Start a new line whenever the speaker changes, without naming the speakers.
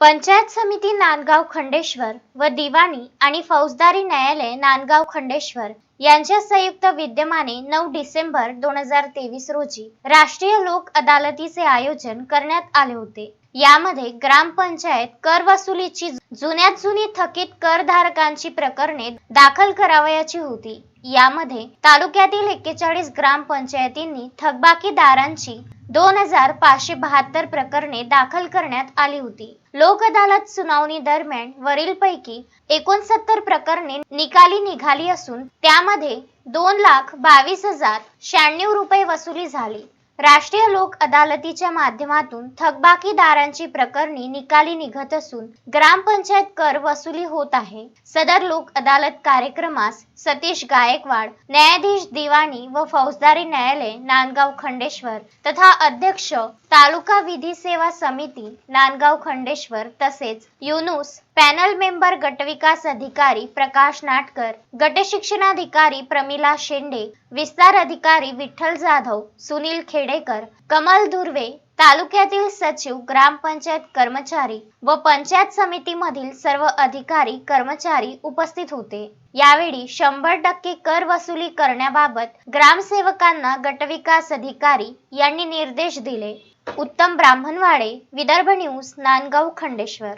पंचायत समिती नांदगाव खंडेश्वर व दिवाणी आणि फौजदारी न्यायालय नांदगाव खंडेश्वर यांच्या संयुक्त विद्यमाने नऊ डिसेंबर दोन हजार तेवीस रोजी राष्ट्रीय लोक अदालतीचे आयोजन करण्यात आले होते. यामध्ये ग्रामपंचायत कर वसुलीची जुन्यात जुनी थकीत करधारकांची प्रकरणे दाखल करावयाची होती. यामध्ये तालुक्यातील एक्केचाळीस ग्रामपंचायतींनी थकबाकीदारांची दोन हजार पाचशे बहात्तर प्रकरणे दाखल करण्यात आली होती. लोक अदालत सुनावणी दरम्यान वरीलपैकी एकोणसत्तर प्रकरणे निकाली निघाली असून त्यामध्ये दोन लाख बावीस हजार शहाण्णव रुपये वसुली झाली. राष्ट्रीय लोक अदालतीच्या माध्यमातून थकबाकीदारांची प्रकरणी निकाली निघत असून ग्रामपंचायत कर वसुली होत आहे. सदर लोक अदालत कार्यक्रमास सतीश गायकवाड न्यायाधीश दिवाणी व फौजदारी न्यायालय नांदगाव खंडेश्वर तथा अध्यक्ष तालुका विधी सेवा समिती नांदगाव खंडेश्वर तसेच युनुस पॅनल मेंबर गटविकास अधिकारी प्रकाश नाटकर गटशिक्षणाधिकारी प्रमिला शेंडे विस्तार अधिकारी विठ्ठल जाधव सुनील खेडेकर कमल धुर्वे तालुक्यातील सचिव ग्रामपंचायत कर्मचारी व पंचायत समितीमधील सर्व अधिकारी कर्मचारी उपस्थित होते. यावेळी शंभर टक्के कर वसुली करण्याबाबत ग्रामसेवकांना गटविकास अधिकारी यांनी निर्देश दिले. उत्तम ब्राह्मणवाडे विदर्भ न्यूज नांदगाव खंडेश्वर.